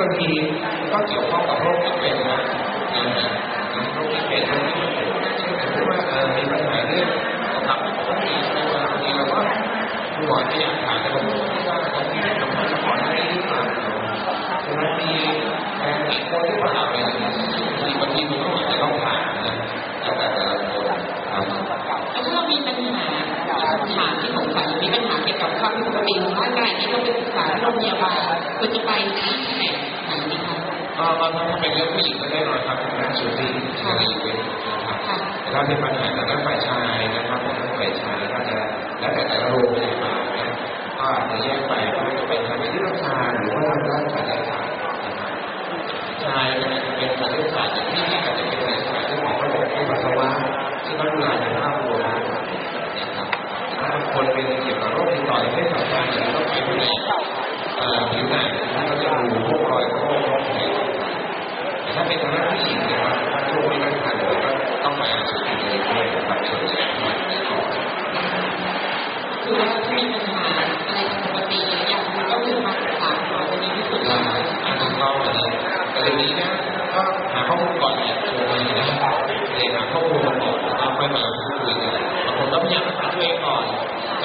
บางทีก็เกี่ยวข้องกับโรคที่เป็นนะโรคที่เป็นโรคที่เช่นสมมติว่าเออมีปัญหาเรื่องตับไม่ปกติใช่ไหมบางทีเราก็คุณหมอจะอยากถามแต่บางทีว่าตรงนี้ทำให้ก่อนหน้านี้หรือเปล่าฉะนั้นมี ฝ่ายชายนะครับทางด้านฝ่ายชายก็จะแล้วแต่แต่ละโรงพยาบาลนะก็อาจจะแยกไปว่าจะเป็น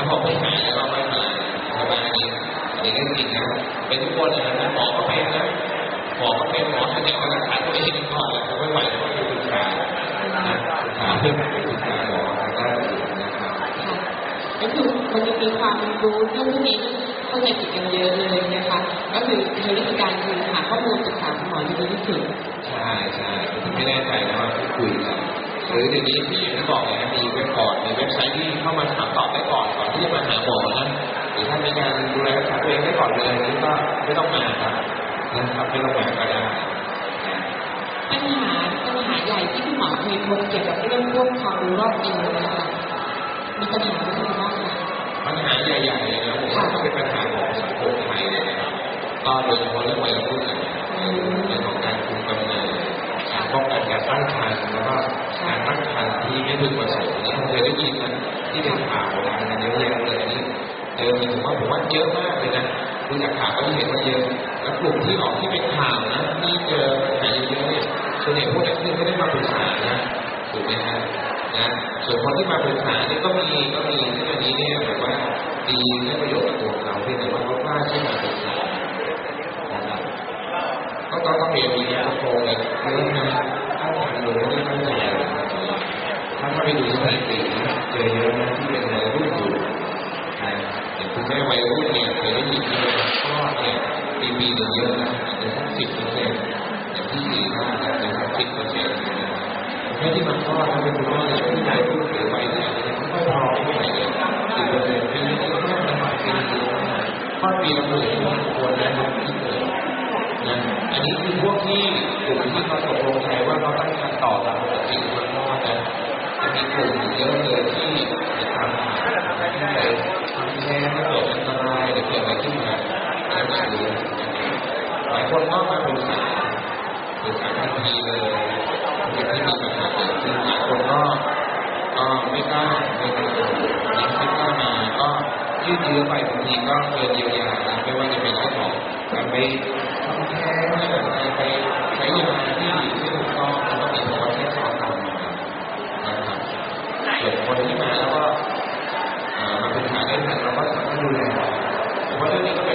แล้วพอไม่หายแล้วก็ค่อยมาเพราะว่าอันนี้อันนี้เรื่องจริงนะเป็นทุกคนนะหมอก็เป็นนะหมอก็เป็นหมอแสดงว่ารักษาตัวเองก่อนแล้วไม่ไหวก็ไปปรึกษานะปรึกษาเพื่อนไปปรึกษาหมอทางด้านอื่นะครับก็คือมันจะมีความรู้เรื่องพวกนี้เข้าใจผิดกันเยอะเลยนะคะก็คือในวิธีการคือหาข้อมูลศึกษาหมอจะดีที่สุดใช่ใช่ผมไม่แน่ใจนะว่าคุยกันหรือเดี๋ยวนี้ที่อย่างที่บอกเลยนะมีเว็บบอร์ดมีเว็บไซต์ที่เข้ามาถ ก็ไม่ต้องมาครับนะครับไม่ต้องมาก็ได้ปัญหาปัญหาใหญ่ที่คุณหมอเคยพบเกี่ยวกับเรื่องพวกความรู้รอบตัวนะคะมีปัญหาอะไรบ้างคะปัญหาใหญ่ๆเลยนะผมว่าก็เป็นปัญหาของสังคมไทยเลยนะครับก็โดยเฉพาะเรื่องวัยรุ่นนะเรื่องของการคุมกำเนิดการป้องกันการตั้งครรภ์แล้วก็การตั้งครรภ์ที่ไม่พึงประสงค์นี่ผมเคยได้ยินนะที่เป็นข่าวดังกันเยอะแยะเลยนี่เจอมีผมว่าผมว่าเยอะมากเลยนะ ดูจากข่าวก็เห็นว่าเยอะ แล้วกลุ่มที่ออกที่เป็นข่าวนะที่เจอปัญหาเยอะๆเนี่ยส่วนใหญ่พวกนั้นคือไม่ได้มาปรึกษานะถูกไหมฮะนะส่วนคนที่มาปรึกษานี่ก็มีก็มีที่วันนี้เนี่ยแบบว่าดีได้ประโยชน์กับตัวเขาเพียงแต่ว่าเขากล้าที่มาปรึกษาก็ต้องต้องเรียนมีนะโครงเลยเรื่องนะตั้งทางดูไม่ได้ตั้งใจถ้าถ้าไปดูสถิตินะเจอเยอะนะที่เป็นวัยรุ่นอยู่นะอย่างคุณแม่วัยรุ่นเนี่ยเคยได้ยินที่ว่าคลอดเนี่ย ปีปีหนึ่เยอะนะอาจจะสักสิบเปอร์เซ็นต์อย่างที่สี่ห้าอาจจะสักสิบเปอร์เซ็นต์ที่มันคลอดถ้าเป็นคุณพ่อในช่วงที่วัยรุ่นหรือวัยเนี่ยยังไม่ค่อยพร้อมเท่าไหร่เลยสิบเปอร์เซ็นต์ปีนี้ก็แค่ประมาณปีนึงคลอดปีละหมื่นพอสมควรนะที่เกิด นะอันนี้คือพวกที่กลุ่มที่เขาตกลงใจว่าเขาตั้งคันต่อตามปกติมันรอดนะจะมีกลุ่มเยอะเลยที่จะทำที่ไหนทำแท้งแล้วเกิดอันตรายหรือเกิดอะไรขึ้นมาแล้วไม่รู้หลาย คนก็มาปรึกษาปรึกษาทันทีเลยเกิดที่มีปัญหาเกิดขึ้นหลายคนก็ก็ไม่กล้าไม่กล้ายังไม่กล้ามาก็ยืดเยื้อไปบางทีก็เกินเยียวยานะไม่ว่าจะเป็นเรื่องของการไปทำแท้งหรือการไปใช้ยาที่ที่ถูกต้องมันต้องมีภาวะแทรกซ้อนตามมานะครับส่วนคนที่มาแล้วก็เอ่อมาปรึกษาได้ทันเราก็สามารถดูแลผมว่าเรื่องนี้ก็เป็น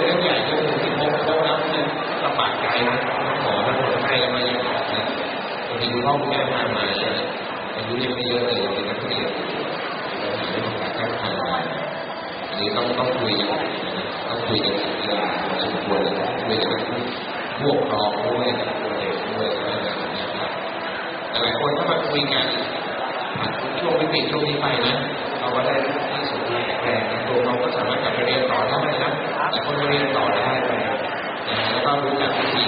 บางทีคุณพ่อคุณแม่พามาเนี่ยอายุยังไม่เยอะเลยเป็นนักเรียนเราหาเรื่องการตั้งครรภ์มาอันนี้ต้องต้องคุยกันต้องคุยกันเวลาสมควรเลยคุยกันผู้ปกรองด้วยกับตัวเด็กด้วยอะไรแบบนะครับแต่หลายคนถ้ามาคุยกันผ่านช่วงวิกฤตช่วงนี้ไปนะเราก็ได้ที่สุดแข็งแรงตัวเราก็สามารถกลับไปเรียนต่อได้นะแต่คนเรียนต่อได้ไปนะแล้วก็รู้จักวิธี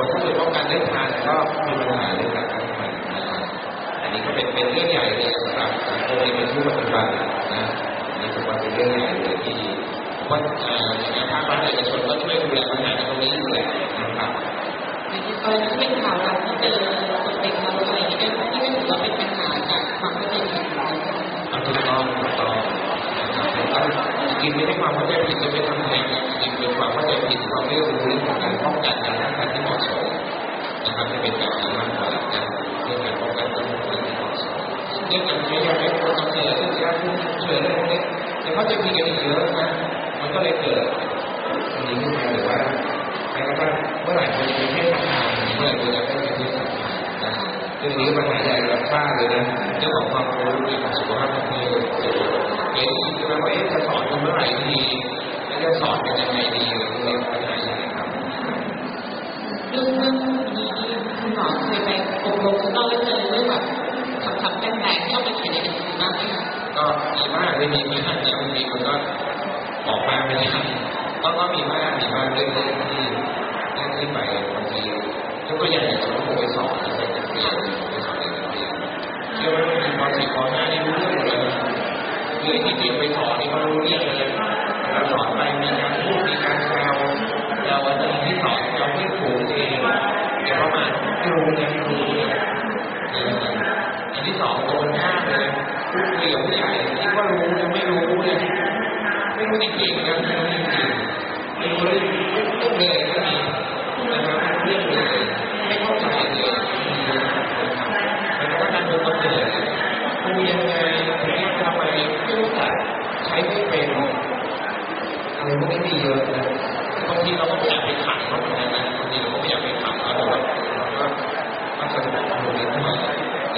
คนถ้าเกิดป้องกันได้ทันก็มีปัญหาเรื่องการตั้งครรภ์นะครับอันนี้ก็เป็นเป็นเรื่องใหญ่เลยสำหรับสังคมที่เป็นผู้ปฏิบัตินะนนี้ถือว่าเป็นเรื่องใหญ่เลยที่ว่าเอ่ออย่างภาครัฐเอกชนก็ช่วยดูแลปัญหาตรงนี้อยู่แหละนะครับอย่างที่เออที่เป็นข่าวเราที่เจอเด็กเราอะไรอย่างเงี้ยที่ก็ถือว่าเป็นปัญหาจากความเข้าใจผิดของเราถูกต้องถูกต้องนะครับผมว่าจริงไม่ได้ความเข้าใจผิดจะไปทำแทนะจริงๆเป็นความเข้าใจผิดที่เราไม่รู้เรื่อง ของการป้องใจผิดกันอีกเยอะนะมันก็เลยเกิดอันนี้ขึ้นมาหรือว่าแม้กระทั่งเมื่อไหร่ควรจะเป็นเพศสัมพันธ์เมื่อไหร่ควรจะไม่เป็นเพศสัมพันธ์นะเรื่องนี้ก็ปัญหาใหญ่ระดับชาติเลยนะเรื่องของความรู้เรื่องของสุขภาพทางเพศเห็นอีกใช่ไหมว่าจะสอนกันเมื่อไหร่ดีแล้วจะสอนกันยังไงดีอะไรพวกนี้ปัญหาใหญ่ครับเรื่องเรื่องนี้คุณหมอเคยไปอบรมข้างนอกแล้วเจอเรื่องแบบคำๆแปลกๆที่เอาไปเขียนในหนังสือบ้างไหมคะก็ ไม่มีมากเนี่ยบางทีมันก็ออกมาไม่ได้ก็ก็มีบ้างมีบ้างเรื่อยๆที่เรื่องที่ไปบางทียกตัวอย่างอย่างสมมติผมไปสอนอะไรอย่างเงี้ยไปสอนเด็กเรียนเชื่อว่าปสี่ปห้านี่รู้เรื่องหมดเลยเรื่องที่เรียนไปสอนนี่เขารู้เรื่องเลย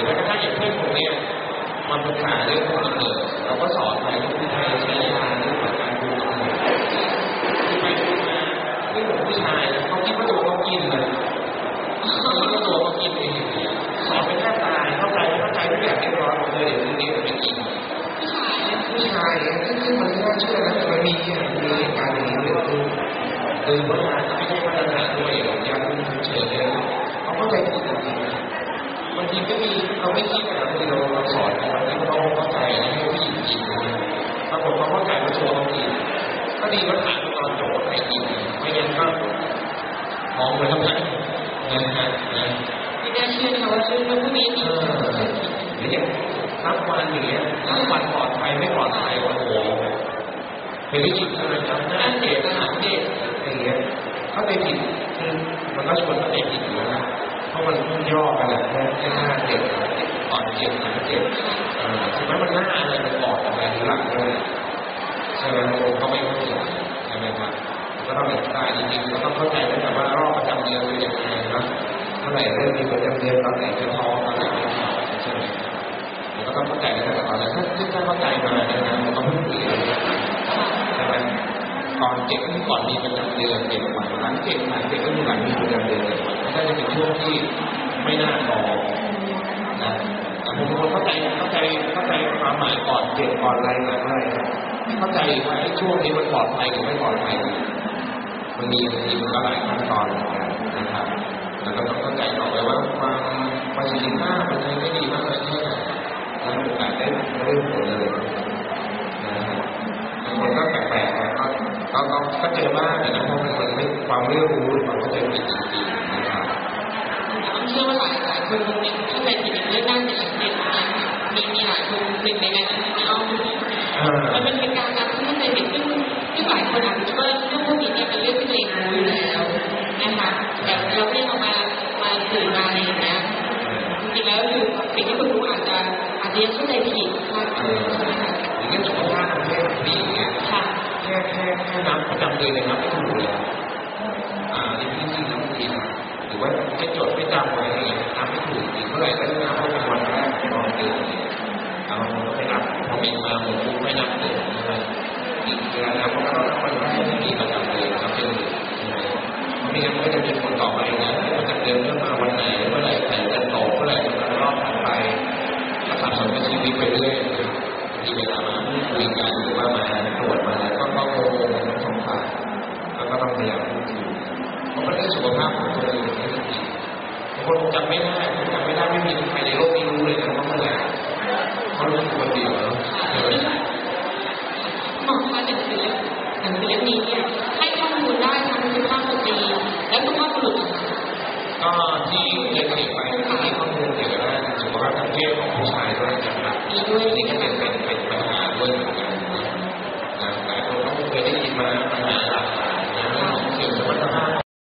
รือแม้กระทั่งอย่างเพื่อนผมเนี่ยมาปรึกษาเรื่องกำเนิดเราก็สอนไปเรื่องผู้ชายใช้ยาเรื่องของการดูกำเนิดที่ไปดูมาเรื่องของผู้ชายเขาคิดว่าตัวเขากินเลยเขาคิดว่าตัวเขากินเองสอนไปแค่ตายเข้าใจเข้าใจทุกอย่างเรียบร้อยหมดเลยเดี๋ยวพรุ่งนี้ผมไปกินผู้ชายผู้ชายซึ่งมันไม่น่าเชื่อนะแต่มันมีมีเหตุการณ์อย่างนี้เกิดขึ้นคือเวลาไม่ใช่มาต ก็ดีก็ถามตอนจบว่าใครกินไม่งั้นก็มองไปทำไมนะฮะนะไม่น่าเชื่อนะว่าเรื่องพวกนี้มีเออหรืออย่างนับวันอย่างเงี้ยนับวันปลอดภัยไม่ปลอดภัยโอ้โหเคยได้ยินใช่ไหมครับหน้าเด็กอาหารเด็กอะไรเงี้ยเข้าใจผิดคือมันก็ชวนเขาใจผิดอยู่แล้วนะเพราะมันพุ่งย่อกันแหละแค่หน้าเด็กก่อนเจ็บหลังเจ็บใช่ไหมมันหน้าอะไรมันบอกอะไรหลังเลย ใช่ไหมผมก็ไม่เข้าใจใช่ไหมครับก็ต้องเป็นตายจริงๆก็ต้องเข้าใจด้วยนะว่ารอบประจำเดือนเป็นยังไงนะเมื่อไหร่เริ่มมีประจำเดือนตอนไหนจะท้องตอนไหนไม่ท้องใช่ไหมมันก็ต้องเข้าใจตั้งแต่ตอนนั้นถ้าถ้าเข้าใจมาเนี่ยนะมันก็ไม่คุยกันใช่ไหมก่อนเจ็บก่อนมีประจำเดือนเจ็บวันหลังเจ็บหลังเจ็บก็มีหลังมีประจำเดือนเจ็บวันก็จะเป็นช่วงที่ไม่น่าท้องนะแต่ผมเป็นคนเข้าใจเข้าใจเข้าใจความหมายก่อนเจ็บก่อนอะไรหลังอะไร เข้าใจว่าไอ้ช่วงนี้มันปลอดภัยหรือไม่ปลอดภัยมันมีบางทีมันก็หลายขั้นตอนเหมือนนะครับแล้วก็ต้องเข้าใจต่อไปว่าความประสิทธิภาพมันไม่ดีมากเลยแค่ไหนแล้วโอกาสได้เรื่องผลเลยนะฮะบางคนก็แปลกๆนะก็ก็ก็ก็เจอบ้างนะเพราะมันมันไม่ความไม่รู้หรือความเข้าใจผิดจริงๆนะครับผมเชื่อว่าหลายหลายคนคงเป็นเข้าใจผิดในเรื่องด้านแต่ละเด็กนมีมีหลายคนหนึ่งในนั้นคือพี่อ้อมด้วยอ่ามันเป็น เอนเลยนับไม่ถูกเลยอ่านี่พี่ที่นับทีนะหรือว่าไม่จดไม่จำไว้อะไรเงี้ยทำไม่ถูกอีกเมื่อไหร่ก็นับว่าเป็นวันแรกนอนเดือนเนี่ยเอาก็ไม่นับพอมีมาหมดปุ๊บไม่นับเลยนะครับอีกเวลานับก็ต้องนับวันแรกที่มีประจำเดือนนับเป็นหนึ่งใช่ไมเพราะไม่งั้นก็จะมีคนต่อไปนะประจำเดือนเรื่องมา หนังเล่มนี้เนี่ยให้ข้อมูลได้ทั้งสุภาพสตรีและสุภาพบุรุษนะคะก็ที่